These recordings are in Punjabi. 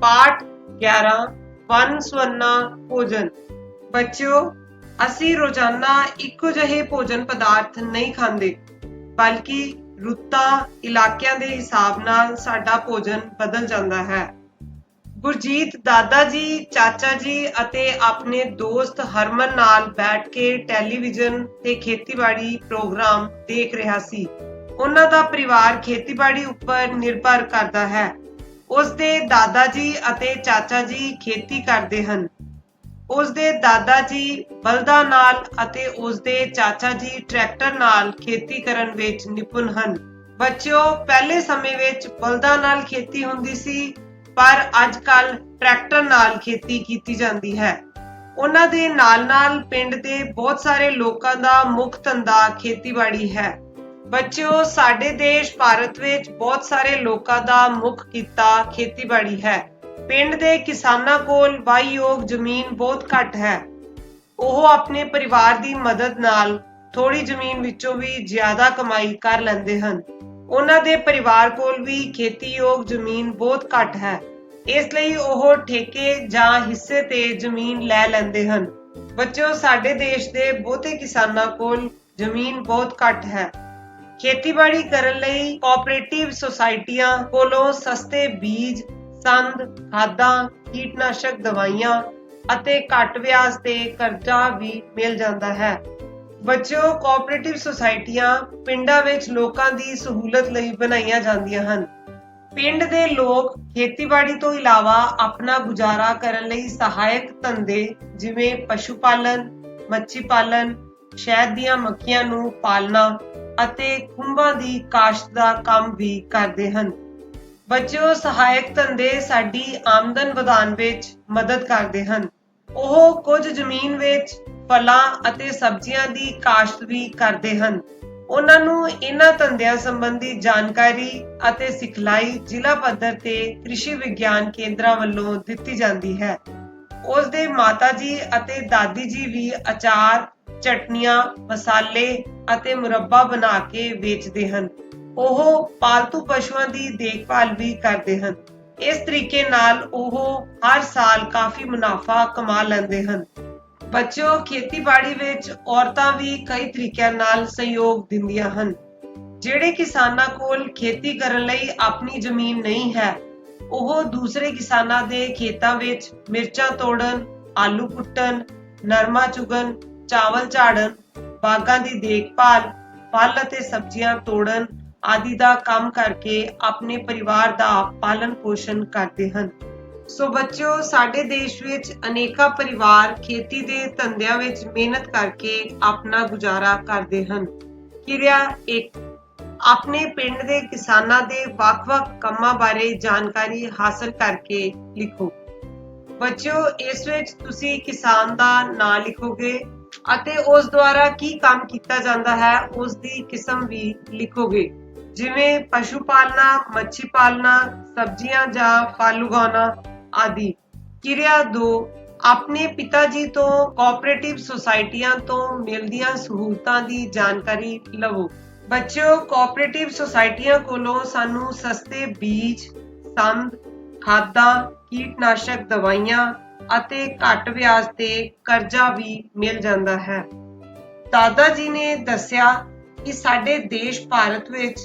ਪਾਠ 11 ਵਨ ਸਵੰਨਾ ਭੋਜਨ। ਬੱਚਿਓ, ਅਸੀਂ ਰੋਜ਼ਾਨਾ ਇੱਕੋ ਜਿਹੇ ਭੋਜਨ ਪਦਾਰਥ ਨਹੀਂ ਖਾਂਦੇ, ਬਲਕਿ ਰੁੱਤਾਂ ਇਲਾਕਿਆਂ ਦੇ ਹਿਸਾਬ ਨਾਲ ਸਾਡਾ ਭੋਜਨ ਬਦਲ ਜਾਂਦਾ ਹੈ। ਗੁਰਜੀਤ ਦਾਦਾ ਜੀ, ਚਾਚਾ ਜੀ ਅਤੇ ਆਪਣੇ ਦੋਸਤ ਹਰਮਨ ਨਾਲ ਬੈਠ ਕੇ ਟੈਲੀਵਿਜ਼ਨ ਤੇ ਖੇਤੀਬਾੜੀ ਪ੍ਰੋਗਰਾਮ ਦੇਖ ਰਿਹਾ ਸੀ। ਉਹਨਾਂ ਦਾ ਪਰਿਵਾਰ ਖੇਤੀਬਾੜੀ ਉੱਪਰ ਨਿਰਭਰ ਕਰਦਾ ਹੈ। ਉਸ ਦੇ ਦਾਦਾ ਜੀ ਅਤੇ ਚਾਚਾ ਜੀ ਖੇਤੀ ਕਰਦੇ ਹਨ। ਉਸ ਦੇ ਦਾਦਾ ਜੀ ਬਲਦਾਂ ਨਾਲ ਅਤੇ ਉਸ ਦੇ ਚਾਚਾ ਜੀ ਟਰੈਕਟਰ ਨਾਲ ਖੇਤੀ ਕਰਨ ਵਿੱਚ ਨਿਪੁੰਨ ਹਨ। ਬੱਚਿਓ, ਪਹਿਲੇ ਸਮੇਂ ਵਿੱਚ ਬਲਦਾਂ ਨਾਲ ਖੇਤੀ ਹੁੰਦੀ ਸੀ, ਪਰ ਅੱਜ ਕੱਲ ਟਰੈਕਟਰ ਨਾਲ ਖੇਤੀ ਕੀਤੀ ਜਾਂਦੀ ਹੈ। ਉਹਨਾਂ ਦੇ ਨਾਲ-ਨਾਲ ਪਿੰਡ ਦੇ ਬਹੁਤ ਸਾਰੇ ਲੋਕਾਂ ਦਾ ਮੁੱਖ ਧੰਦਾ ਖੇਤੀਬਾੜੀ ਹੈ। ਬੱਚਿਓ, ਸਾਡੇ ਦੇਸ਼, ਭਾਰਤ ਵਿੱਚ ਬਹੁਤ ਸਾਰੇ ਲੋਕਾਂ ਦਾ ਮੁੱਖ ਕਿੱਤਾ ਖੇਤੀਬਾੜੀ ਹੈ। ਪਿੰਡ ਦੇ ਕਿਸਾਨਾਂ ਕੋਲ ਵਾਹੀਯੋਗ ਜ਼ਮੀਨ ਬਹੁਤ ਘੱਟ ਹੈ। ਉਹ ਆਪਣੇ ਪਰਿਵਾਰ ਦੀ ਮਦਦ ਨਾਲ ਥੋੜੀ ਜ਼ਮੀਨ ਵਿੱਚੋਂ ਵੀ ਜ਼ਿਆਦਾ ਕਮਾਈ ਕਰ ਲੈਂਦੇ ਹਨ। ਉਹਨਾਂ ਦੇ ਪਰਿਵਾਰ ਕੋਲ ਵੀ ਖੇਤੀਯੋਗ ਜ਼ਮੀਨ ਬਹੁਤ ਘੱਟ ਹੈ। ਇਸ ਲਈ ਉਹ ਠੇਕੇ ਜਾਂ ਹਿੱਸੇ ਤੇ ਜ਼ਮੀਨ ਲੈ ਲੈਂਦੇ ਹਨ। ਬੱਚਿਓ, ਸਾਡੇ ਦੇਸ਼ ਦੇ ਬਹੁਤੇ ਕਿਸਾਨਾਂ ਕੋਲ ਜ਼ਮੀਨ ਬਹੁਤ ਘੱਟ ਹੈ। ਖੇਤੀਬਾੜੀ ਕਰਨ ਲਈ ਕੋਆਪਰੇਟਿਵ ਸੁਸਾਇਟੀਆਂ ਕੋਲੋਂ ਸਸਤੇ ਬੀਜ, ਸੰਦ, ਖਾਦਾਂ, ਕੀਟਨਾਸ਼ਕ ਦਵਾਈਆਂ ਅਤੇ ਘੱਟ ਵਿਆਜ ਤੇ ਕਰਜ਼ਾ ਵੀ ਮਿਲ ਜਾਂਦਾ ਹੈ। ਬੱਚਿਓ ਕੋਆਪਰੇਟਿਵ ਸੁਸਾਇਟੀਆਂ ਪਿੰਡਾਂ ਵਿੱਚ ਲੋਕਾਂ ਦੀ ਸਹੂਲਤ ਲਈ ਬਣਾਈਆਂ ਜਾਂਦੀਆਂ ਹਨ। ਪਿੰਡ ਦੇ ਲੋਕ ਖੇਤੀਬਾੜੀ ਤੋਂ ਇਲਾਵਾ ਆਪਣਾ ਗੁਜ਼ਾਰਾ ਕਰਨ ਲਈ ਸਹਾਇਕ ਧੰਦੇ ਜਿਵੇਂ ਪਸ਼ੂ ਪਾਲਣ, ਮੱਛੀ ਪਾਲਣ, ਸ਼ਹਿਦ ਦੀਆਂ ਮੱਖੀਆਂ ਨੂੰ ਪਾਲਣਾ ਅਤੇ ਖੁੰਭਾਂ ਦੀ ਕਾਸ਼ਤ ਦਾ ਕੰਮ ਵੀ ਕਰਦੇ ਹਨ। ਬੱਚਿਓ, ਸਹਾਇਕ ਧੰਦੇ ਸਾਡੀ ਆਮਦਨ ਵਧਾਉਣ ਵਿੱਚ ਮਦਦ ਕਰਦੇ ਹਨ। ਉਹ ਕੁਝ ਜ਼ਮੀਨ ਵਿੱਚ ਫਲਾਂ ਅਤੇ ਸਬਜ਼ੀਆਂ ਦੀ ਕਾਸ਼ਤ ਵੀ ਕਰਦੇ ਹਨ। ਉਹਨਾਂ ਨੂੰ ਇਹਨਾਂ ਧੰਦਿਆਂ ਸੰਬੰਧੀ ਜਾਣਕਾਰੀ ਅਤੇ ਸਿਖਲਾਈ ਜ਼ਿਲ੍ਹਾ ਪੱਧਰ ਤੇ ਕ੍ਰਿਸ਼ੀ ਵਿਗਿਆਨ ਕੇਂਦਰਾਂ ਵੱਲੋਂ ਦਿੱਤੀ ਜਾਂਦੀ ਹੈ। ਉਸ ਦੇ ਮਾਤਾ ਜੀ ਅਤੇ ਦਾਦੀ ਜੀ ਵੀ ਅਚਾਰ ਚਟਨੀਆਂ, ਮਸਾਲੇ ਅਤੇ ਮੁਰੱਬਾ ਬਣਾ ਕੇ ਵੇਚਦੇ ਹਨ। ਉਹ ਪਾਲਤੂ ਪਸ਼ੂਆਂ ਦੀ ਦੇਖਭਾਲ ਵੀ ਕਰਦੇ ਹਨ। ਇਸ ਤਰੀਕੇ ਨਾਲ ਉਹ ਹਰ ਸਾਲ ਕਾਫੀ ਮੁਨਾਫਾ ਕਮਾ ਲੈਂਦੇ ਹਨ। ਬੱਚਿਓ, ਖੇਤੀਬਾੜੀ ਵਿੱਚ ਔਰਤਾਂ ਵੀ ਕਈ ਤਰੀਕਿਆਂ ਨਾਲ ਸਹਿਯੋਗ ਦਿੰਦੀਆਂ ਹਨ। ਜਿਹੜੇ ਕਿਸਾਨਾਂ ਕੋਲ ਖੇਤੀ ਕਰਨ ਲਈ ਆਪਣੀ ਜ਼ਮੀਨ ਨਹੀਂ ਹੈ, ਉਹ ਦੂਸਰੇ ਕਿਸਾਨਾਂ ਦੇ ਖੇਤਾਂ ਵਿੱਚ ਮਿਰਚਾਂ ਤੋੜਨ, ਆਲੂ ਪੁੱਟਣ ਨਰਮਾ ਚੁਗਣ ਚਾਵਲ ਝਾੜਨ, ਬਾਗਾਂ ਦੀ ਦੇਖਭਾਲ, ਫਲ ਅਤੇ ਸਬਜ਼ੀਆਂ ਤੋੜਨ ਆਦਿ ਦਾ ਕੰਮ ਕਰਕੇ ਆਪਣੇ ਪਰਿਵਾਰ ਦਾ ਪਾਲਣ ਪੋਸ਼ਣ ਕਰਦੇ ਹਨ। ਸੋ ਬੱਚਿਓ, ਸਾਡੇ ਦੇਸ਼ ਵਿੱਚ ਅਨੇਕਾਂ ਪਰਿਵਾਰ ਖੇਤੀ ਦੇ ਧੰਦਿਆਂ ਵਿੱਚ ਮਿਹਨਤ ਕਰਕੇ ਆਪਣਾ ਗੁਜ਼ਾਰਾ ਕਰਦੇ ਹਨ। ਕਿਰਿਆ ਇੱਕ, ਆਪਣੇ ਪਿੰਡ ਦੇ ਕਿਸਾਨਾਂ ਦੇ ਵੱਖ-ਵੱਖ ਕੰਮਾਂ ਬਾਰੇ ਜਾਣਕਾਰੀ ਹਾਸਲ ਕਰਕੇ ਲਿਖੋ। ਬੱਚਿਓ, ਇਸ ਵਿੱਚ ਤੁਸੀਂ ਕਿਸਾਨ ਦਾ ਨਾਂ ਲਿਖੋਗੇ ਅਤੇ ਉਸ ਦੁਆਰਾ ਕੀ ਕੰਮ ਕੀਤਾ ਜਾਂਦਾ ਹੈ ਉਸ ਦੀ ਕਿਸਮ ਵੀ ਲਿਖੋਗੇ। ਜਿਵੇਂ ਪਸ਼ੂ ਪਾਲਣਾ, ਮੱਛੀ ਪਾਲਣਾ, ਸਬਜ਼ੀਆਂ ਜਾਂ ਫਲ ਉਗਾਉਣਾ ਆਦਿ। ਕਿਰਿਆ 2 ਆਪਣੇ ਪਿਤਾ ਜੀ ਤੋਂ ਕੋਆਪਰੇਟਿਵ ਸੁਸਾਇਟੀਆਂ ਤੋਂ ਮਿਲਦੀਆਂ ਸਹੂਲਤਾਂ ਦੀ ਜਾਣਕਾਰੀ ਲਵੋ। ਬੱਚਿਓ ਕੋਆਪਰੇਟਿਵ ਸੁਸਾਇਟੀਆਂ ਕੋਲੋਂ ਸਾਨੂੰ ਸਸਤੇ ਬੀਜ, ਸੰਦ, ਖਾਦਾਂ, ਕੀਟਨਾਸ਼ਕ ਦਵਾਈਆਂ ਅਤੇ ਘੱਟ ਵਿਆਜ ਤੇ ਕਰਜ਼ਾ ਵੀ ਮਿਲ ਜਾਂਦਾ ਹੈ। ਦਾਦਾ ਜੀ ਨੇ ਦੱਸਿਆ ਕਿ ਸਾਡੇ ਦੇਸ਼ ਭਾਰਤ ਵਿੱਚ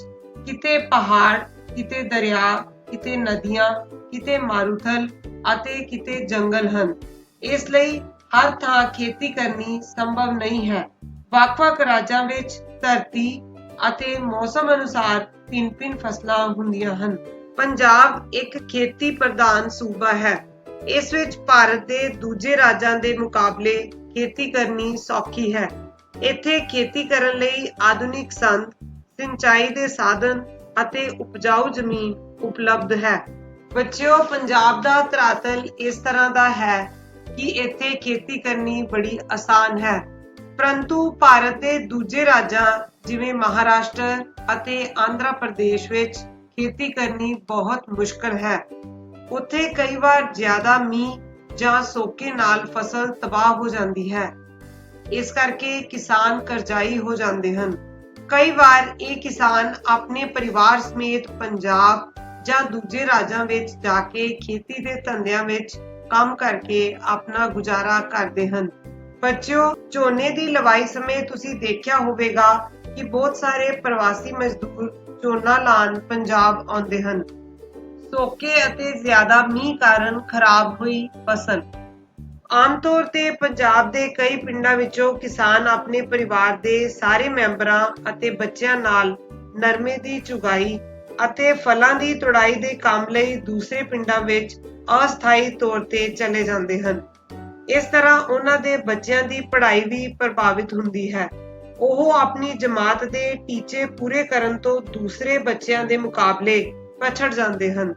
ਕਿਤੇ ਪਹਾੜ, ਕਿਤੇ ਦਰਿਆ, ਕਿਤੇ ਨਦੀਆਂ, ਕਿਤੇ ਮਾਰੂਥਲ ਅਤੇ ਕਿਤੇ ਜੰਗਲ ਹਨ। ਇਸ ਲਈ ਹਰ ਥਾਂ ਖੇਤੀ ਕਰਨੀ ਸੰਭਵ ਨਹੀਂ ਹੈ। ਵੱਖ-ਵੱਖ ਰਾਜਾਂ ਵਿੱਚ ਧਰਤੀ ਅਤੇ ਮੌਸਮ ਅਨੁਸਾਰ ਭਿੰਨ-ਭਿੰਨ ਫਸਲਾਂ ਹੁੰਦੀਆਂ ਹਨ। ਪੰਜਾਬ ਇੱਕ ਖੇਤੀ ਪ੍ਰਧਾਨ ਸੂਬਾ ਹੈ। ਇਸ ਵਿੱਚ ਭਾਰਤ ਦੇ ਦੂਜੇ ਰਾਜਾਂ ਦੇ ਮੁਕਾਬਲੇ ਖੇਤੀ ਕਰਨੀ ਸੌਖੀ ਹੈ। ਇੱਥੇ ਖੇਤੀ ਕਰਨ ਲਈ ਆਧੁਨਿਕ ਸੰਦ, ਸਿੰਚਾਈ ਦੇ ਸਾਧਨ ਅਤੇ ਉਪਜਾਊ ਜ਼ਮੀਨ ਉਪਲਬਧ ਹੈ। ਬੱਚਿਓ, ਪੰਜਾਬ ਦਾ ਧਰਾਤਲ ਇਸ ਤਰ੍ਹਾਂ ਦਾ ਹੈ ਕਿ ਇੱਥੇ ਖੇਤੀ ਕਰਨੀ ਬੜੀ ਆਸਾਨ ਹੈ। ਪਰੰਤੂ ਭਾਰਤ ਦੇ ਦੂਜੇ ਰਾਜਾਂ, ਜਿਵੇਂ ਮਹਾਰਾਸ਼ਟਰ ਅਤੇ ਆਂਧਰਾ ਪ੍ਰਦੇਸ਼ ਵਿੱਚ ਖੇਤੀ ਕਰਨੀ ਬਹੁਤ ਮੁਸ਼ਕਲ ਹੈ। ਉੱਥੇ ਕਈ ਵਾਰ ਜ਼ਿਆਦਾ ਮੀਂਹ ਜਾਂ ਸੋਕੇ ਨਾਲ ਫਸਲ ਤਬਾਹ ਹੋ ਜਾਂਦੀ ਹੈ। ਇਸ ਕਰਕੇ ਕਿਸਾਨ ਕਰਜ਼ਾਈ ਹੋ ਜਾਂਦੇ ਹਨ। ਕਈ ਵਾਰ ਇਹ ਕਿਸਾਨ ਆਪਣੇ ਪਰਿਵਾਰ ਸਮੇਤ ਪੰਜਾਬ ਜਾਂ ਦੂਜੇ ਰਾਜਾਂ ਵਿੱਚ ਜਾ ਕੇ ਖੇਤੀ ਦੇ ਧੰਦਿਆਂ ਵਿੱਚ ਕੰਮ ਕਰਕੇ ਆਪਣਾ ਗੁਜ਼ਾਰਾ ਕਰਦੇ ਹਨ। ਬੱਚਿਓ, ਝੋਨੇ ਦੀ ਲਵਾਈ ਸਮੇਂ ਤੁਸੀਂ ਦੇਖਿਆ ਹੋਵੇਗਾ ਕਿ ਬਹੁਤ ਸਾਰੇ ਪ੍ਰਵਾਸੀ ਮਜ਼ਦੂਰ ਝੋਨਾ ਲਾਉਣ ਪੰਜਾਬ ਆਉਂਦੇ ਹਨ। ਸੋਕੇ ਅਤੇ ਜ਼ਿਆਦਾ ਮੀਂਹ ਕਾਰਨ ਖਰਾਬ ਹੋਈ ਫਸਲ। ਆਮ ਤੌਰ ਤੇ ਪੰਜਾਬ ਦੇ ਕਈ ਪਿੰਡਾਂ ਵਿੱਚੋਂ ਕਿਸਾਨ ਆਪਣੇ ਪਰਿਵਾਰ ਦੇ ਸਾਰੇ ਮੈਂਬਰਾਂ ਅਤੇ ਬੱਚਿਆਂ ਨਾਲ ਨਰਮੇ ਦੀ ਚੁਗਾਈ ਅਤੇ ਫਲਾਂ ਦੀ ਤੁੜਾਈ ਦੇ ਕੰਮ ਲਈ ਦੂਸਰੇ ਪਿੰਡਾਂ ਵਿੱਚ ਅਸਥਾਈ ਤੌਰ ਤੇ ਚਲੇ ਜਾਂਦੇ ਹਨ। ਇਸ ਤਰ੍ਹਾਂ ਉਹਨਾਂ ਦੇ ਬੱਚਿਆਂ ਦੀ ਪੜ੍ਹਾਈ ਵੀ ਪ੍ਰਭਾਵਿਤ ਹੁੰਦੀ ਹੈ। ਉਹ ਆਪਣੀ ਜਮਾਤ ਦੇ ਟੀਚੇ ਪੂਰੇ ਕਰਨ ਤੋਂ ਦੂਸਰੇ ਬੱਚਿਆਂ ਦੇ ਮੁਕਾਬਲੇ ਪਛੜ ਜਾਂਦੇ ਹਨ।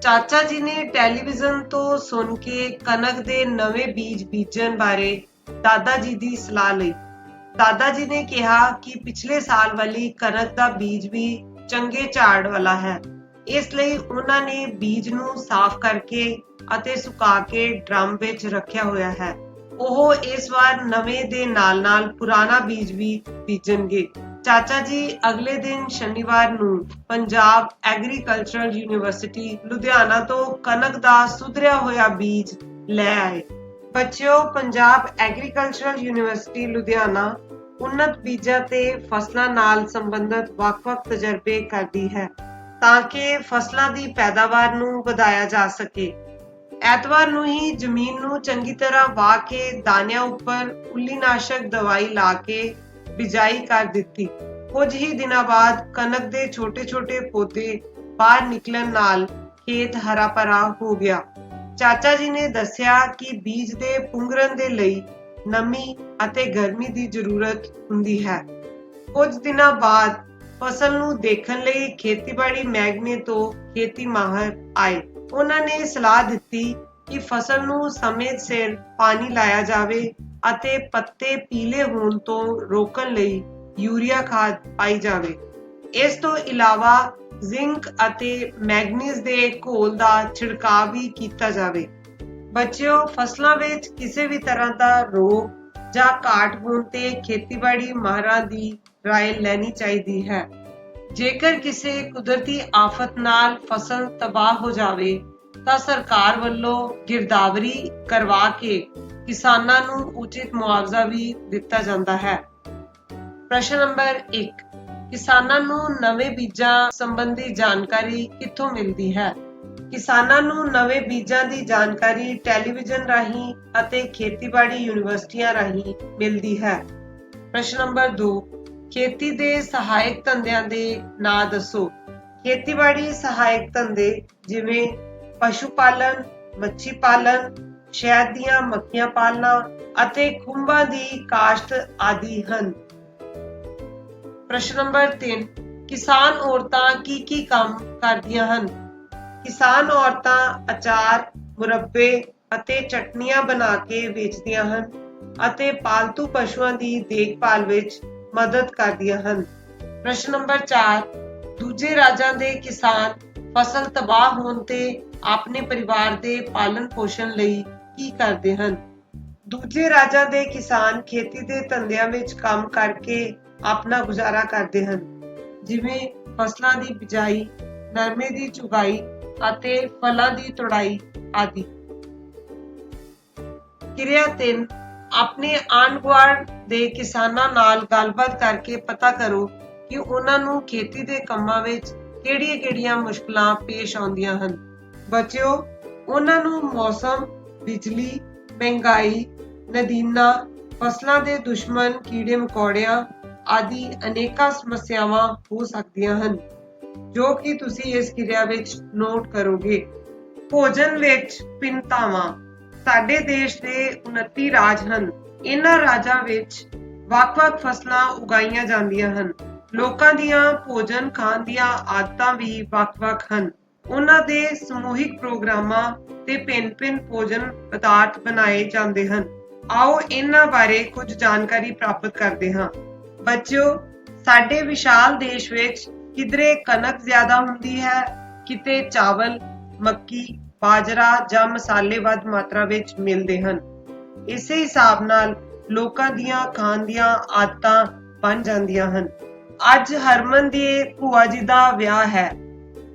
ਚਾਚਾ ਜੀ ਨੇ ਟੈਲੀਵਿਜ਼ਨ ਤੋਂ ਸੁਣ ਕੇ ਕਣਕ ਦੇ ਨਵੇਂ ਬੀਜ ਬੀਜਣ ਬਾਰੇ ਦਾਦਾ ਜੀ ਦੀ ਸਲਾਹ ਲਈ। ਦਾਦਾ ਜੀ ਨੇ ਕਿਹਾ ਕਿ ਪਿਛਲੇ ਸਾਲ ਵਾਲੀ ਕਣਕ ਦਾ ਬੀਜ ਵੀ ਚੰਗੇ ਝਾੜ ਵਾਲਾ ਹੈ। ਇਸ ਲਈ ਉਹਨਾਂ ਨੇ ਬੀਜ ਨੂੰ ਸਾਫ਼ ਕਰਕੇ ਅਤੇ ਸੁਕਾ ਕੇ ਡਰਮ ਵਿੱਚ ਰੱਖਿਆ ਹੋਇਆ ਹੈ। ਉਹ ਇਸ ਵਾਰ ਨਵੇਂ ਦੇ ਨਾਲ-ਨਾਲ ਪੁਰਾਣਾ ਬੀਜ ਵੀ ਬੀਜਣਗੇ। ਚਾਚਾ ਜੀ, ਅਗਲੇ ਦਿਨ ਸ਼ਨੀਵਾਰ ਨੂੰ ਪੰਜਾਬ ਐਗਰੀਕਲਚਰਲ ਯੂਨੀਵਰਸਿਟੀ ਲੁਧਿਆਣਾ ਤੋਂ ਕਣਕ ਦਾ ਸੁਧਰਿਆ ਹੋਇਆ ਬੀਜ ਲੈ ਆਏ। ਬੱਚਿਓ, ਪੰਜਾਬ ਐਗਰੀਕਲਚਰਲ ਯੂਨੀਵਰਸਿਟੀ ਲੁਧਿਆਣਾ ਉન્નਤ ਬੀਜਾਂ ਤੇ ਫਸਲਾਂ ਨਾਲ ਸੰਬੰਧਿਤ ਵੱਖ-ਵੱਖ ਤਜਰਬੇ ਕਰਦੀ ਹੈ ਤਾਂ ਕਿ ਫਸਲਾਂ ਦੀ ਪੈਦਾਵਾਰ ਨੂੰ ਵਧਾਇਆ ਜਾ ਸਕੇ। ਐਤਵਾਰ ਨੂੰ ਹੀ ਜ਼ਮੀਨ ਨੂੰ ਚੰਗੀ ਤਰ੍ਹਾਂ ਵਾਹ ਕੇ ਦਾਣਿਆਂ ਉੱਪਰ ਉੱਲੀਨਾਸ਼ਕ ਦਵਾਈ ਲਾ ਕੇ ਬਿਜਾਈ ਕਰ ਦਿੱਤੀ। ਕੁਝ ਹੀ ਦਿਨਾਂ ਬਾਅਦ ਕਣਕ ਦੇ ਛੋਟੇ-ਛੋਟੇ ਪੌਦੇ ਬਾਹਰ ਨਿਕਲਣ ਨਾਲ ਖੇਤ ਹਰਾ ਭਰਾ ਹੋ ਗਿਆ। ਚਾਚਾ ਜੀ ਨੇ ਦੱਸਿਆ ਕਿ ਬੀਜ ਦੇ ਪੁੰਗਰਨ ਦੇ ਲਈ ਨਮੀ ਅਤੇ ਗਰਮੀ ਦੀ ਜ਼ਰੂਰਤ ਹੁੰਦੀ ਹੈ। ਕੁਝ ਦਿਨਾਂ ਬਾਅਦ ਫਸਲ ਨੂੰ ਦੇਖਣ ਲਈ ਖੇਤੀਬਾੜੀ ਮਹਿਕਮੇ ਤੋਂ ਖੇਤੀ ਮਾਹਰ ਆਏ। ਉਹਨਾਂ ਨੇ ਸਲਾਹ ਦਿੱਤੀ ਕਿ ਫਸਲ ਨੂੰ ਸਮੇਂ ਸਿਰ ਪਾਣੀ ਲਾਇਆ ਜਾਵੇ ਅਤੇ ਪੱਤੇ ਪੀਲੇ ਹੋਣ ਤੋਂ ਰੋਕਣ ਲਈ ਯੂਰੀਆ ਖਾਦ ਪਾਈ ਜਾਵੇ। ਇਸ ਤੋਂ ਇਲਾਵਾ ਜ਼ਿੰਕ ਅਤੇ ਮੈਗਨੀਜ਼ ਦੇ ਘੋਲ ਦਾ ਛਿੜਕਾਅ ਵੀ ਕੀਤਾ ਜਾਵੇ। ਬੱਚਿਓ, ਫਸਲਾਂ ਵਿੱਚ ਕਿਸੇ ਵੀ ਤਰ੍ਹਾਂ ਦਾ ਰੋਗ ਜਾਂ ਘਾਟ ਹੋਣ ਤੇ ਖੇਤੀਬਾੜੀ ਮਾਹਰਾਂ ਦੀ ਰਾਏ ਲੈਣੀ ਚਾਹੀਦੀ ਹੈ। ਜੇਕਰ ਕਿਸੇ ਕੁਦਰਤੀ ਆਫਤ ਨਾਲ ਫਸਲ ਤਬਾਹ ਹੋ ਜਾਵੇ, ਤਾਂ ਸਰਕਾਰ ਵੱਲੋਂ ਗਿਰਦਾਵਰੀ ਕਰਵਾ ਕੇ ਕਿਸਾਨਾਂ ਨੂੰ ਉਚਿਤ ਮੁਆਵਜ਼ਾ ਵੀ ਦਿੱਤਾ ਜਾਂਦਾ ਹੈ। ਪ੍ਰਸ਼ਨ ਨੰਬਰ 1 ਕਿਸਾਨਾਂ ਨੂੰ ਨਵੇਂ ਬੀਜਾਂ ਸੰਬੰਧੀ ਜਾਣਕਾਰੀ ਕਿੱਥੋਂ ਮਿਲਦੀ ਹੈ? ਕਿਸਾਨਾਂ ਨੂੰ ਨਵੇਂ ਬੀਜਾਂ ਦੀ ਜਾਣਕਾਰੀ ਟੈਲੀਵਿਜ਼ਨ ਰਾਹੀਂ ਅਤੇ ਖੇਤੀਬਾੜੀ ਯੂਨੀਵਰਸਿਟੀਆਂ ਰਾਹੀਂ ਮਿਲਦੀ ਹੈ। ਪ੍ਰਸ਼ਨ ਨੰਬਰ 2 ਖੇਤੀ ਦੇ ਸਹਾਇਕ ਧੰਦਿਆਂ ਦੇ ਨਾਂ ਦੱਸੋ। ਖੇਤੀਬਾੜੀ ਸਹਾਇਕ ਧੰਦੇ ਜਿਵੇਂ ਪਸ਼ੂ ਪਾਲਣ, ਮੱਛੀ ਪਾਲਣ ਸ਼ਹਿਦ ਦੀਆਂ ਮੱਖੀਆਂ ਪਾਲਣਾ ਅਤੇ ਖੁੰਭਾਂ ਦੀ ਕਾਸ਼ਤ ਆਦਿ ਹਨ। ਪ੍ਰਸ਼ਨ ਨੰਬਰ 3 ਕਿਸਾਨ ਔਰਤਾਂ ਕੀ ਕੀ ਕੰਮ ਕਰਦੀਆਂ ਹਨ? ਕਿਸਾਨ ਔਰਤਾਂ ਅਚਾਰ, ਮੁਰੱਬੇ ਅਤੇ ਚਟਨੀਆਂ ਬਣਾ ਕੇ ਵੇਚਦੀਆਂ ਹਨ ਅਤੇ ਪਾਲਤੂ ਪਸ਼ੂਆਂ ਦੀ ਦੇਖਭਾਲ ਵਿੱਚ ਮਦਦ ਕਰਦੀਆਂ ਹਨ। ਪ੍ਰਸ਼ਨ ਨੰਬਰ 4 ਦੂਜੇ ਰਾਜਾਂ ਦੇ ਕਿਸਾਨ ਫਸਲ ਤਬਾਹ ਹੋਣ ਤੇ ਆਪਣੇ ਪਰਿਵਾਰ ਦੇ ਪਾਲਣ ਪੋਸ਼ਣ ਲਈ ਕੀ ਕਰਦੇ ਹਨ? ਦੂਜੇ ਰਾਜਾਂ ਦੇ ਕਿਸਾਨ ਖੇਤੀ ਦੇ ਧੰਦਿਆਂ ਵਿੱਚ ਕੰਮ ਕਰਕੇ ਆਪਣਾ ਗੁਜ਼ਾਰਾ ਕਰਦੇ ਹਨ। ਜਿਵੇਂ ਫਸਲਾਂ ਦੀ ਬਿਜਾਈ, ਨਰਮੇ ਦੀ ਚੁਗਾਈ ਅਤੇ ਫਲਾਂ ਦੀ ਤੁੜਾਈ ਆਦਿ। ਕਿਰਿਆ 3 ਆਪਣੇ ਆਂਢ ਗੁਆਂਢ ਦੇ ਕਿਸਾਨਾਂ ਨਾਲ ਗੱਲਬਾਤ ਕਰਕੇ ਪਤਾ ਕਰੋ ਕਿ ਉਹਨਾਂ ਨੂੰ ਖੇਤੀ ਦੇ ਕੰਮਾਂ ਵਿੱਚ ਕਿਹੜੀਆਂ-ਕਿਹੜੀਆਂ ਮੁਸ਼ਕਲਾਂ ਪੇਸ਼ ਆਉਂਦੀਆਂ ਹਨ। ਬੱਚਿਓ, ਉਹਨਾਂ ਨੂੰ ਮੌਸਮ ਬਿਜਲੀ, ਮਹਿੰਗਾਈ, ਨਦੀਨਾਂ, ਫਸਲਾਂ ਦੇ ਦੁਸ਼ਮਣ, ਕੀੜੇ ਮਕੌੜਿਆਂ ਆਦਿ ਅਨੇਕਾਂ ਸਮੱਸਿਆਵਾਂ ਹੋ ਸਕਦੀਆਂ ਹਨ, ਜੋ ਕਿ ਤੁਸੀਂ ਇਸ ਕਿਰਿਆ ਵਿੱਚ ਨੋਟ ਕਰੋਗੇ। ਭੋਜਨ ਵਿੱਚ ਭਿੰਨਤਾਵਾਂ। ਸਾਡੇ ਦੇਸ਼ ਦੇ 29 ਰਾਜ ਹਨ। ਇਹਨਾਂ ਰਾਜਾਂ ਵਿੱਚ ਵੱਖ-ਵੱਖ ਫਸਲਾਂ ਉਗਾਈਆਂ ਜਾਂਦੀਆਂ ਹਨ। ਲੋਕਾਂ ਦੀਆਂ ਭੋਜਨ ਖਾਣ ਦੀਆਂ ਆਦਤਾਂ ਵੀ ਵੱਖ-ਵੱਖ ਹਨ। ਉਹਨਾਂ ਦੇ ਸਮੂਹਿਕ ਪ੍ਰੋਗਰਾਮਾਂ ਤੇ ਭਿੰਨ-ਭਿੰਨ ਭੋਜਨ ਪਦਾਰਥ ਬਣਾਏ ਜਾਂਦੇ ਹਨ। ਆਓ ਇਹਨਾਂ ਬਾਰੇ ਕੁਝ ਜਾਣਕਾਰੀ ਪ੍ਰਾਪਤ ਕਰਦੇ ਹਾਂ। ਬੱਚਿਓ, ਸਾਡੇ ਵਿਸ਼ਾਲ ਦੇਸ਼ ਵਿੱਚ ਕਿਧਰੇ ਕਣਕ ਜ਼ਿਆਦਾ ਹੁੰਦੀ ਹੈ, ਕਿਤੇ ਚਾਵਲ, ਮੱਕੀ, ਬਾਜਰਾ ਜਾਂ ਮਸਾਲੇ ਵੱਧ ਮਾਤਰਾ ਵਿੱਚ ਮਿਲਦੇ ਹਨ। ਇਸੇ ਹਿਸਾਬ ਨਾਲ ਲੋਕਾਂ ਦੀਆਂ ਖਾਣ ਦੀਆਂ ਆਦਤਾਂ ਬਣ ਜਾਂਦੀਆਂ ਹਨ। ਅੱਜ ਹਰਮਨ ਦੀ ਭੂਆ ਜੀ ਦਾ ਵਿਆਹ ਹੈ।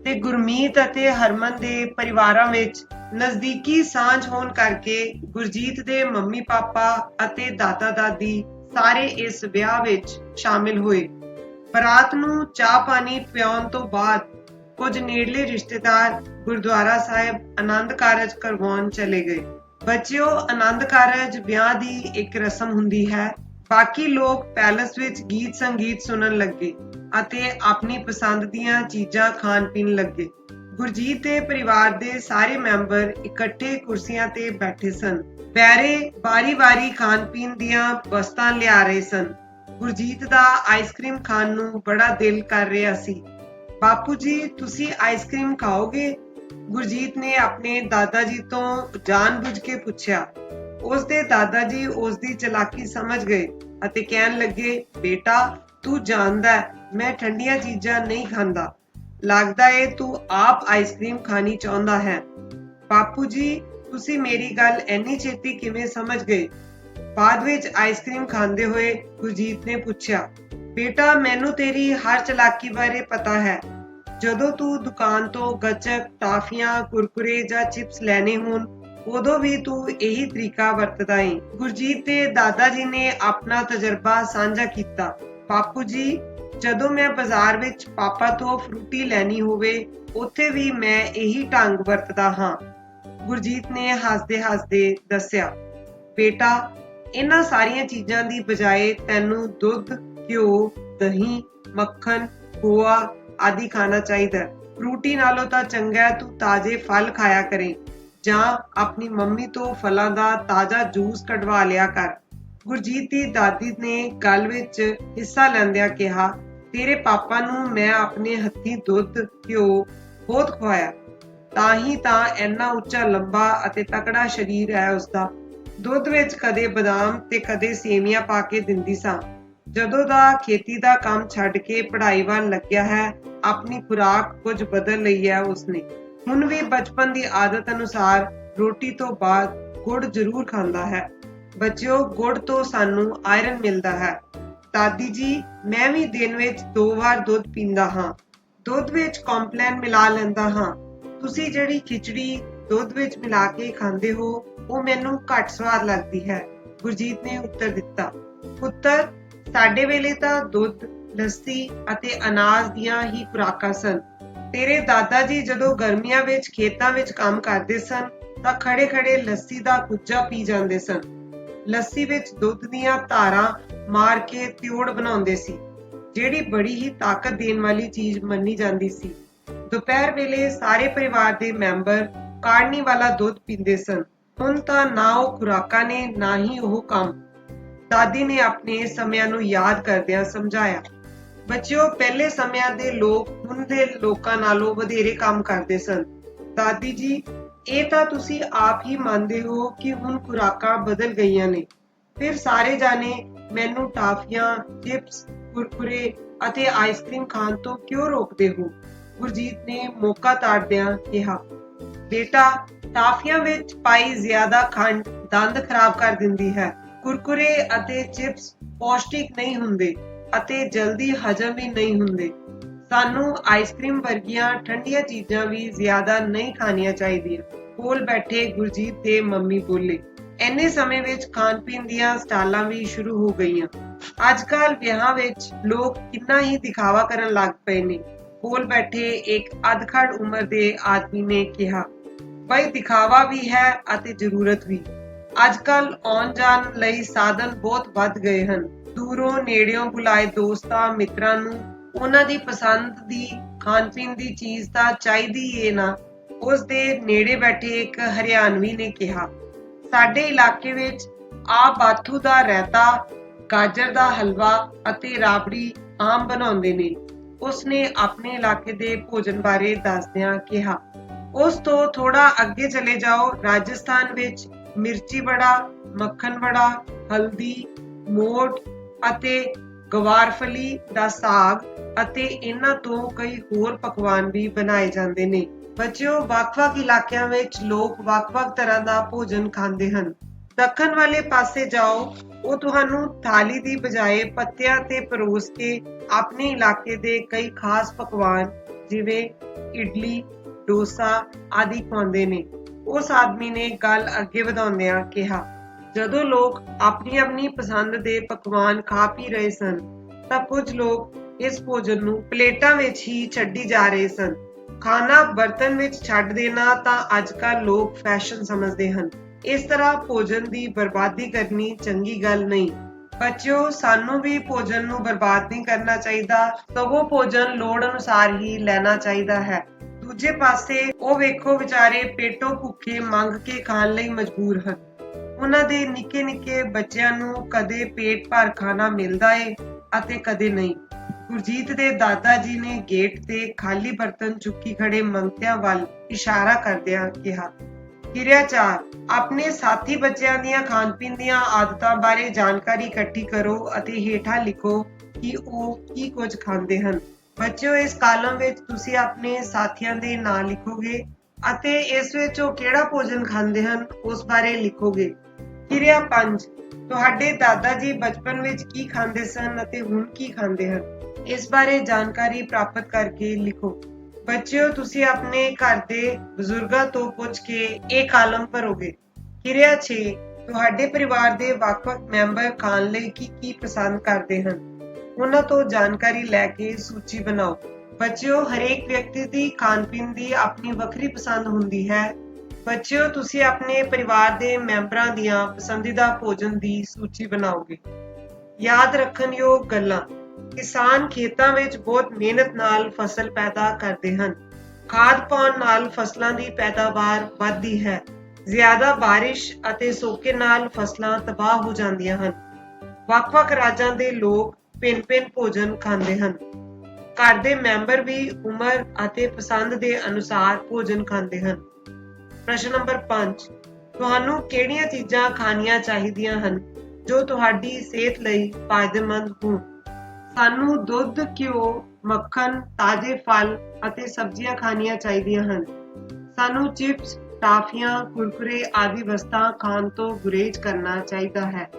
ਤੇ ਗੁਰਮੀਤ ਅਤੇ ਹਰਮਨ ਦੇ ਪਰਿਵਾਰਾਂ ਵਿੱਚ ਨਜ਼ਦੀਕੀ ਸਾਂਝ ਹੋਣ ਕਰਕੇ ਗੁਰਜੀਤ ਦੇ ਮੰਮੀ ਪਾਪਾ ਅਤੇ ਦਾਦਾ ਦਾਦੀ ਸਾਰੇ ਇਸ ਵਿਆਹ ਵਿੱਚ ਸ਼ਾਮਿਲ ਹੋਏ। ਬਰਾਤ ਨੂੰ ਚਾਹ ਪਾਣੀ ਪਿਆਉਣ ਤੋਂ ਬਾਅਦ ਕੁਝ ਨੇੜਲੇ ਰਿਸ਼ਤੇਦਾਰ ਗੁਰਦੁਆਰਾ ਸਾਹਿਬ ਆਨੰਦ ਕਾਰਜ ਕਰਵਾਉਣ ਚਲੇ ਗਏ। ਬੱਚਿਓ, ਆਨੰਦ ਕਾਰਜ ਵਿਆਹ ਦੀ ਇੱਕ ਰਸਮ ਹੁੰਦੀ ਹੈ। ਬਾਕੀ ਲੋਕ ਪੈਲਸ ਵਿੱਚ ਗੀਤ ਸੰਗੀਤ ਸੁਣਨ ਲੱਗੇ ਅਤੇ ਆਪਣੀ ਪਸੰਦ ਦੀਆਂ ਚੀਜ਼ਾਂ ਖਾਣ ਪੀਣ ਲੱਗੇ। ਗੁਰਜੀਤ ਦੇ ਪਰਿਵਾਰ ਦੇ ਸਾਰੇ ਮੈਂਬਰ ਇਕੱਠੇ ਕੁਰਸੀਆਂ ਤੇ ਬੈਠੇ ਸਨ। ਬੈਰੇ ਵਾਰੀ-ਵਾਰੀ ਖਾਣ ਪੀਣ ਦੀਆਂ ਵਸਤਾਂ ਲਿਆ ਰਹੇ ਸਨ। ਗੁਰਜੀਤ ਦਾ ਆਈਸਕ੍ਰੀਮ ਖਾਣ ਨੂੰ ਬੜਾ ਦਿਲ ਕਰ ਰਿਹਾ ਸੀ। ਬਾਪੂ ਜੀ, ਤੁਸੀਂ ਆਈਸਕ੍ਰੀਮ ਖਾਓਗੇ? ਗੁਰਜੀਤ ਨੇ ਆਪਣੇ ਦਾਦਾ ਜੀ ਤੋਂ ਜਾਣਬੁੱਝ ਕੇ ਪੁੱਛਿਆ। ਉਸ ਦੇ ਦਾਦਾ ਜੀ ਉਸ ਦੀ ਚਲਾਕੀ ਸਮਝ ਗਏ ਅਤੇ ਕਹਿਣ ਲੱਗੇ, ਬੇਟਾ, ਤੂੰ ਜਾਣਦਾ ਮੈਂ ਠੰਡੀਆਂ ਚੀਜ਼ਾਂ ਨਹੀਂ ਖਾਂਦਾ। ਲੱਗਦਾ ਏ ਤੂੰ ਆਪ ਆਈਸਕ੍ਰੀਮ ਖਾਣੀ ਚਾਹੁੰਦਾ ਹੈ। ਬਾਪੂ ਜੀ, ਤੁਸੀਂ ਮੇਰੀ ਗੱਲ ਇੰਨੀ ਛੇਤੀ ਕਿਵੇਂ ਸਮਝ ਗਏ? ਬਾਅਦ ਵਿੱਚ ਆਈਸਕ੍ਰੀਮ ਖਾਂਦੇ ਹੋਏ ਗੁਰਜੀਤ ਨੇ ਪੁੱਛਿਆ, ਬੇਟਾ, ਮੈਨੂੰ ਤੇਰੀ ਹਰ ਚਲਾਕੀ ਬਾਰੇ ਪਤਾ ਹੈ। ਜਦੋਂ ਤੂੰ ਦੁਕਾਨ ਤੋਂ ਗੱਚਕ, ਟਾਫੀਆਂ, ਕੁਰਕੁਰੇ ਜਾਂ ਚਿਪਸ ਲੈਣੇ ਹੋਣ ਉਦੋਂ ਵੀ ਤੂੰ ਇਹੀ ਤਰੀਕਾ ਵਰਤਦਾ ਏ ਗੁਰਜੀਤ ਦੇ ਦਾਦਾ ਜੀ ਨੇ ਆਪਣਾ ਤਜਰਬਾ ਸਾਂਝਾ ਕੀਤਾ। ਬਾਪੂ ਜੀ, ਜਦੋਂ ਮੈਂ ਬਾਜ਼ਾਰ ਵਿੱਚ ਪਾਪਾ ਤੋਂ ਫਰੂਟੀ ਲੈਣੀ ਹੋਵੇ, ਉੱਥੇ ਵੀ ਮੈਂ ਇਹੀ ਢੰਗ ਵਰਤਦਾ ਹਾਂ। ਗੁਰਜੀਤ ਨੇ ਹੱਸਦੇ ਹੱਸਦੇ ਦੱਸਿਆ, ਬੇਟਾ, ਇਹਨਾਂ ਸਾਰੀਆਂ ਚੀਜ਼ਾਂ ਦੀ ਬਜਾਏ ਤੈਨੂੰ ਦੁੱਧ, ਘਿਓ, ਦਹੀਂ, ਮੱਖਣ, ਗੋਆ ਆਦਿ ਖਾਣਾ ਚਾਹੀਦਾ। ਫਰੂਟੀ ਨਾਲੋਂ ਤਾਂ ਚੰਗਾ ਤੂੰ ਤਾਜ਼ੇ ਫਲ ਖਾਇਆ ਕਰੇ। ਜਾਂ ਆਪਣੀ ਮੰਮੀ ਤੋਂ ਫਲਾਂ ਦਾ ਤਾਜ਼ਾ ਜੂਸ ਕਢਵਾ ਲਿਆ ਕਰ। ਗੁਰਜੀਤ ਦੀ ਦਾਦੀ ਨੇ ਗੱਲ ਵਿੱਚ ਹਿੱਸਾ ਲੈਂਦਿਆਂ ਕਿਹਾ, ਤੇਰੇ ਪਾਪਾ ਨੂੰ ਮੈਂ ਆਪਣੇ ਹੱਥੀਂ ਦੁੱਧ, ਘਿਓ ਬਹੁਤ ਖਵਾਇਆ। ਤਾਂ ਹੀ ਤਾਂ ਇੰਨਾ ਉੱਚਾ, ਲੰਬਾ ਅਤੇ ਤਕੜਾ ਸਰੀਰ ਹੈ ਉਸਦਾ। ਦੁੱਧ ਵਿੱਚ ਕਦੇ ਬਦਾਮ ਤੇ ਕਦੇ ਸੇਵੀਆਂ ਪਾ ਕੇ ਦਿੰਦੀ ਸਾਂ। ਜਦੋਂ ਦਾ ਖੇਤੀ ਦਾ ਕੰਮ ਛੱਡ ਕੇ ਪੜ੍ਹਾਈ ਵੱਲ ਲੱਗਿਆ ਹੈ, ਆਪਣੀ ਖੁਰਾਕ ਕੁਝ ਬਦਲ ਲਈ ਹੈ ਉਸਨੇ। ਹੁਣ ਵੀ ਬਚਪਨ ਦੀ ਆਦਤ ਅਨੁਸਾਰ ਰੋਟੀ ਤੋਂ ਬਾਅਦ ਗੁੜ ਜ਼ਰੂਰ ਖਾਂਦਾ ਹੈ। ਬੱਚਿਓ, ਗੁੜ ਤੋਂ ਸਾਨੂੰ ਆਇਰਨ ਮਿਲਦਾ ਹੈ। ਦਾਦੀ ਜੀ, ਮੈਂ ਵੀ ਦਿਨ ਵਿੱਚ ਦੋ ਵਾਰ ਦੁੱਧ ਪੀਂਦਾ ਹਾਂ। ਦੁੱਧ ਵਿੱਚ ਕੰਪਲੈਨ ਮਿਲਾ ਲੈਂਦਾ ਹਾਂ। ਤੁਸੀਂ ਜਿਹੜੀ ਖਿਚੜੀ ਦੁੱਧ ਵਿੱਚ ਮਿਲਾ ਕੇ ਖਾਂਦੇ ਹੋ, ਉਹ ਮੈਨੂੰ ਘੱਟ ਸਵਾਦ ਲੱਗਦੀ ਹੈ। ਗੁਰਜੀਤ ਨੇ ਉੱਤਰ ਦਿੱਤਾ। ਪੁੱਤਰ, ਸਾਡੇ ਵੇਲੇ ਤਾਂ ਦੁੱਧ, ਲੱਸੀ ਅਤੇ ਅਨਾਜ ਦੀਆਂ ਹੀ ਖੁਰਾਕਾਂ ਸਨ। ਤੇਰੇ ਦਾਦਾ ਜੀ ਜਦੋਂ ਗਰਮੀਆਂ ਵਿੱਚ, ਖੇਤਾਂ ਵਿੱਚ ਕੰਮ ਕਰਦੇ ਸਨ, ਤਾਂ ਖੜੇ-ਖੜੇ ਲੱਸੀ ਦਾ ਕੁੱਜਾ ਪੀ ਜਾਂਦੇ ਸਨ। ਲੱਸੀ ਵਿੱਚ ਦੁੱਧ ਦੀਆਂ ਧਾਰਾਂ ਮਾਰ ਕੇ ਤਿਉੜ ਬਣਾਉਂਦੇ ਸੀ, ਜਿਹੜੀ ਬੜੀ ਹੀ ਤਾਕਤ ਦੇਣ ਵਾਲੀ ਚੀਜ਼ ਮੰਨੀ ਜਾਂਦੀ ਸੀ। ਦੁਪਹਿਰ ਵੇਲੇ ਸਾਰੇ ਪਰਿਵਾਰ ਦੇ ਮੈਂਬਰ ਕਾੜਨੀ ਵਾਲਾ ਦੁੱਧ ਪੀਂਦੇ ਸਨ। ਹੁਣ ਤਾਂ ਨਾ ਉਹ ਖੁਰਾਕਾਂ ਨੇ, ਨਾ ਹੀ ਉਹ ਕੰਮ। ਦਾਦੀ ਨੇ ਆਪਣੇ ਸਮਿਆਂ ਨੂੰ ਯਾਦ ਕਰਦਿਆਂ ਸਮਝਾਇਆ ਬੱਚਿਓ, ਪਹਿਲੇ ਸਮਿਆਂ ਦੇ ਲੋਕ ਹੁਣ ਦੇ ਲੋਕਾਂ ਨਾਲੋਂ ਵਧੇਰੇ ਕੰਮ ਕਰਦੇ ਸਨ। ਦਾਦੀ ਜੀ, ਇਹ ਤਾਂ ਤੁਸੀਂ ਆਪ ਹੀ ਮੰਨਦੇ ਹੋ ਕਿ ਹੁਣ ਖੁਰਾਕਾਂ ਬਦਲ ਗਈਆਂ ਨੇ। ਫਿਰ ਸਾਰੇ ਜਾਣੇ ਮੈਨੂੰ ਟਾਫੀਆਂ, ਚਿਪਸ, ਕੁਰਕੁਰੇ ਅਤੇ ਆਈਸਕ੍ਰੀਮ ਖਾਣ ਤੋਂ ਕਿਉਂ ਰੋਕਦੇ ਹੋ? ਗੁਰਜੀਤ ਨੇ ਮੌਕਾ ਤਾੜਦਿਆਂ ਕਿਹਾ, ਬੇਟਾ, ਟਾਫੀਆਂ ਵਿੱਚ ਪਾਈ ਜ਼ਿਆਦਾ ਖੰਡ ਦੰਦ ਖਰਾਬ ਕਰ ਦਿੰਦੀ ਹੈ। ਕੁਰਕੁਰੇ ਅਤੇ ਚਿਪਸ ਪੌਸ਼ਟਿਕ ਨਹੀਂ ਹੁੰਦੇ। ਅਤੇ ਜਲਦੀ ਹਜਮ ਵੀ ਨਹੀਂ ਹੁੰਦੇ। ਸਾਨੂੰ ਆਈਸਕ੍ਰੀਮ ਵਰਗੀਆਂ ਠੰਡੀਆਂ ਚੀਜ਼ਾਂ ਵੀ ਜ਼ਿਆਦਾ ਨਹੀਂ ਖਾਣੀਆਂ ਚਾਹੀਦੀਆਂ। ਕੋਲ ਬੈਠੇ ਗੁਰਜੀਤ ਦੇ ਮੰਮੀ ਬੋਲੇ ਐਨੇ ਸਮੇਂ ਵਿੱਚ ਖਾਣ ਪੀਣ ਦੀਆਂ ਸਟਾਲਾਂ ਵੀ ਸ਼ੁਰੂ ਹੋ ਗਈਆਂ। ਅੱਜ ਕੱਲ ਵਿਆਹਾਂ ਵਿੱਚ ਲੋਕ ਕਿੰਨਾ ਹੀ ਦਿਖਾਵਾ ਕਰਨ ਲੱਗ ਪਏ ਨੇ। ਕੋਲ ਬੈਠੇ ਇੱਕ ਅਧਖੜ ਉਮਰ ਦੇ ਆਦਮੀ ਨੇ ਕਿਹਾ, ਬਈ ਦਿਖਾਵਾ ਵੀ ਹੈ ਅਤੇ ਜ਼ਰੂਰਤ ਵੀ। ਅੱਜ ਕੱਲ ਆਉਣ ਜਾਣ ਲਈ ਸਾਧਨ ਬਹੁਤ ਵੱਧ ਗਏ ਹਨ। ਦੂਰੋਂ ਨੇੜਿਓਂ ਬੁਲਾਏ ਦੋਸਤਾਂ, ਮਿੱਤਰਾਂ ਨੂੰ ਉਹਨਾਂ ਦੀ ਪਸੰਦ ਦੀ ਖਾਣ ਪੀਣ ਦੀ ਚੀਜ਼ ਤਾਂ ਚਾਹੀਦੀ ਏ ਨਾ। ਉਸ ਦੇ ਨੇੜੇ ਬੈਠੇ ਇੱਕ ਹਰਿਆਣਵੀ ਨੇ ਕਿਹਾ, ਸਾਡੇ ਇਲਾਕੇ ਵਿੱਚ ਆ ਬਾਥੂ ਦਾ ਰਹਿਤਾ ਗਾਜਰ ਦਾ ਹਲਵਾ ਅਤੇ ਰਾਬੜੀ ਆਮ ਬਣਾਉਂਦੇ ਨੇ। ਉਸ ਨੇ ਆਪਣੇ ਇਲਾਕੇ ਦੇ ਭੋਜਨ ਬਾਰੇ ਦੱਸਦਿਆਂ ਕਿਹਾ, ਉਸ ਤੋਂ ਥੋੜਾ ਅੱਗੇ ਚਲੇ ਜਾਓ, ਰਾਜਸਥਾਨ ਵਿੱਚ ਮਿਰਚੀ ਬੜਾ ਮੱਖਣ ਬੜਾ ਹਲਦੀ ਮੋਠ ਅਤੇ ਗਵਾਰਫਲੀ ਦਾ ਸਾਗ ਅਤੇ ਇਹਨਾਂ ਤੋਂ ਕਈ ਹੋਰ ਪਕਵਾਨ ਵੀ ਬਣਾਏ ਜਾਂਦੇ ਨੇ। ਬੱਚਿਓ, ਵੱਖ-ਵੱਖ ਇਲਾਕਿਆਂ ਵਿੱਚ ਲੋਕ ਵੱਖ-ਵੱਖ ਤਰ੍ਹਾਂ ਦਾ ਭੋਜਨ ਖਾਂਦੇ ਹਨ। ਦੱਖਣ ਵਾਲੇ ਪਾਸੇ ਜਾਓ, ਉਹ ਤੁਹਾਨੂੰ ਥਾਲੀ ਦੀ ਬਜਾਏ ਪੱਤਿਆਂ ਤੇ ਪਰੋਸ ਕੇ ਆਪਣੇ ਇਲਾਕੇ ਦੇ ਕਈ ਖਾਸ ਪਕਵਾਨ ਜਿਵੇਂ, ਇਡਲੀ, ਡੋਸਾ ਆਦਿ ਖਵਾਉਂਦੇ ਨੇ। ਉਸ ਆਦਮੀ ਨੇ ਗੱਲ ਅੱਗੇ ਵਧਾਉਂਦਿਆਂ ਕਿਹਾ, ਜਦੋਂ ਲੋਕ ਆਪਣੀ ਆਪਣੀ ਪਸੰਦ ਦੇ ਪਕਵਾਨ ਖਾ ਪੀ ਰਹੇ ਸਨ, ਤਾਂ ਕੁਝ ਲੋਕ ਇਸ ਭੋਜਨ ਨੂੰ ਪਲੇਟਾਂ ਵਿੱਚ ਹੀ ਛੱਡੀ ਜਾ ਰਹੇ ਸਨ। ਖਾਣਾ ਬਰਤਨ ਵਿੱਚ ਛੱਡ ਦੇਣਾ ਤਾਂ ਅੱਜਕੱਲ ਲੋਕ ਫੈਸ਼ਨ ਸਮਝਦੇ ਹਨ। ਇਸ ਤਰ੍ਹਾਂ ਭੋਜਨ ਦੀ ਬਰਬਾਦੀ ਕਰਨੀ ਚੰਗੀ ਗੱਲ ਨਹੀਂ। ਬੱਚਿਓ, ਸਾਨੂੰ ਵੀ ਭੋਜਨ ਨੂੰ ਬਰਬਾਦ ਨਹੀਂ ਕਰਨਾ ਚਾਹੀਦਾ। ਸਗੋਂ ਭੋਜਨ ਲੋੜ ਅਨੁਸਾਰ ਹੀ ਲੈਣਾ ਚਾਹੀਦਾ ਹੈ। ਦੂਜੇ ਪਾਸੇ ਉਹ ਵੇਖੋ ਵਿਚਾਰੇ ਪੇਟੋਂ ਭੁੱਖੇ ਮੰਗ ਕੇ ਖਾਣ ਲਈ ਮਜਬੂਰ ਹਨ। ਉਹਨਾਂ ਦੇ ਨਿੱਕੇ ਨਿੱਕੇ ਬੱਚਿਆਂ ਨੂੰ ਕਦੇ ਪੇਟ ਭਰ ਖਾਣਾ ਮਿਲਦਾ ਏ ਅਤੇ ਕਦੇ ਨਹੀਂ। ਗੁਰਜੀਤ ਦੇ ਦਾਦਾ ਜੀ ਨੇ ਗੇਟ ਤੇ ਖਾਲੀ ਬਰਤਨ ਚੁੱਕੀ ਖੜੇ ਮੰਗਤਿਆਂ ਵੱਲ ਇਸ਼ਾਰਾ ਕਰਦਿਆਂ ਕਿਹਾ, ਕਿਰਿਆ 4 ਆਪਣੇ ਸਾਥੀ ਬੱਚਿਆਂ ਦੀਆਂ ਖਾਣ ਪੀਣ ਦੀਆਂ ਆਦਤਾਂ ਬਾਰੇ ਜਾਣਕਾਰੀ ਇਕੱਠੀ ਕਰੋ ਅਤੇ ਹੇਠਾਂ ਲਿਖੋ ਕਿ ਉਹ ਕੀ ਕੁਝ ਖਾਂਦੇ ਹਨ। ਬੱਚਿਓ, ਇਸ ਕਾਲਮ ਵਿੱਚ ਤੁਸੀਂ ਆਪਣੇ ਸਾਥੀਆਂ ਦੇ ਨਾਂ ਲਿਖੋਗੇ ਅਤੇ ਇਸ ਵਿੱਚ ਉਹ ਕਿਹੜਾ ਭੋਜਨ ਖਾਂਦੇ ਹਨ, ਉਸ ਬਾਰੇ ਲਿਖੋਗੇ। ਕਿਰਿਆ 5 ਤੁਹਾਡੇ ਦਾਦਾ ਜੀ ਬਚਪਨ ਵਿੱਚ ਕੀ ਖਾਂਦੇ ਸਨ ਅਤੇ ਹੁਣ ਕੀ ਖਾਂਦੇ ਹਨ? ਇਸ ਬਾਰੇ ਜਾਣਕਾਰੀ ਪ੍ਰਾਪਤ ਕਰਕੇ ਲਿਖੋ। ਬੱਚਿਓ, ਤੁਸੀਂ ਆਪਣੇ ਘਰ ਦੇ ਬਜ਼ੁਰਗਾਂ ਤੋਂ ਪੁੱਛ ਕੇ ਇਹ ਕਾਲਮ ਭਰੋਗੇ। ਕਿਰਿਆ 6 ਤੁਹਾਡੇ ਪਰਿਵਾਰ ਦੇ ਵੱਖ-ਵੱਖ ਮੈਂਬਰ ਖਾਣ ਲਈ ਕੀ ਕੀ ਪਸੰਦ ਕਰਦੇ ਹਨ? ਉਹਨਾਂ ਤੋਂ ਜਾਣਕਾਰੀ ਲੈ ਕੇ ਸੂਚੀ ਬਣਾਓ। ਬੱਚਿਓ, ਹਰੇਕ ਵਿਅਕਤੀ ਦੀ ਖਾਣ ਪੀਣ ਦੀ ਆਪਣੀ ਵੱਖਰੀ ਪਸੰਦ ਹੁੰਦੀ ਹੈ। ਬੱਚਿਓ, ਤੁਸੀਂ ਆਪਣੇ ਪਰਿਵਾਰ ਦੇ ਮੈਂਬਰਾਂ ਦੀਆਂ ਪਸੰਦੀਦਾ ਭੋਜਨ ਦੀ ਸੂਚੀ ਬਣਾਓਗੇ। ਯਾਦ ਰੱਖਣ ਯੋਗ ਗੱਲਾਂ। ਕਿਸਾਨ ਖੇਤਾਂ ਵਿੱਚ ਬਹੁਤ ਮਿਹਨਤ ਨਾਲ ਫਸਲ ਪੈਦਾ ਕਰਦੇ ਹਨ। ਖਾਦ ਪਾਉਣ ਨਾਲ ਫਸਲਾਂ ਦੀ ਪੈਦਾਵਾਰ ਵੱਧਦੀ ਹੈ। ਜ਼ਿਆਦਾ ਬਾਰਿਸ਼ ਅਤੇ ਸੋਕੇ ਨਾਲ ਫਸਲਾਂ ਤਬਾਹ ਹੋ ਜਾਂਦੀਆਂ ਹਨ। ਵੱਖ-ਵੱਖ ਰਾਜਾਂ ਦੇ ਲੋਕ ਭਿੰਨ-ਭਿੰਨ ਭੋਜਨ ਖਾਂਦੇ ਹਨ। ਘਰ ਦੇ ਮੈਂਬਰ ਵੀ ਉਮਰ ਅਤੇ ਪਸੰਦ ਦੇ ਅਨੁਸਾਰ ਭੋਜਨ ਖਾਂਦੇ ਹਨ। ਪ੍ਰਸ਼ਨ ਨੰਬਰ 5 ਤੁਹਾਨੂੰ ਕਿਹੜੀਆਂ ਚੀਜ਼ਾਂ ਖਾਣੀਆਂ ਚਾਹੀਦੀਆਂ ਹਨ ਜੋ ਤੁਹਾਡੀ ਸਿਹਤ ਲਈ ਫਾਇਦੇਮੰਦ ਹੋਣ? ਸਾਨੂੰ ਦੁੱਧ, ਘਿਓ, ਮੱਖਣ, ਤਾਜ਼ੇ ਫਲ ਅਤੇ ਸਬਜ਼ੀਆਂ ਖਾਣੀਆਂ ਚਾਹੀਦੀਆਂ ਹਨ। ਸਾਨੂੰ ਚਿਪਸ, ਟਾਫੀਆਂ, ਕੁਰਕਰੇ ਆਦਿ ਵਸਤਾਂ ਖਾਣ ਤੋਂ ਗੁਰੇਜ਼ ਕਰਨਾ ਚਾਹੀਦਾ ਹੈ।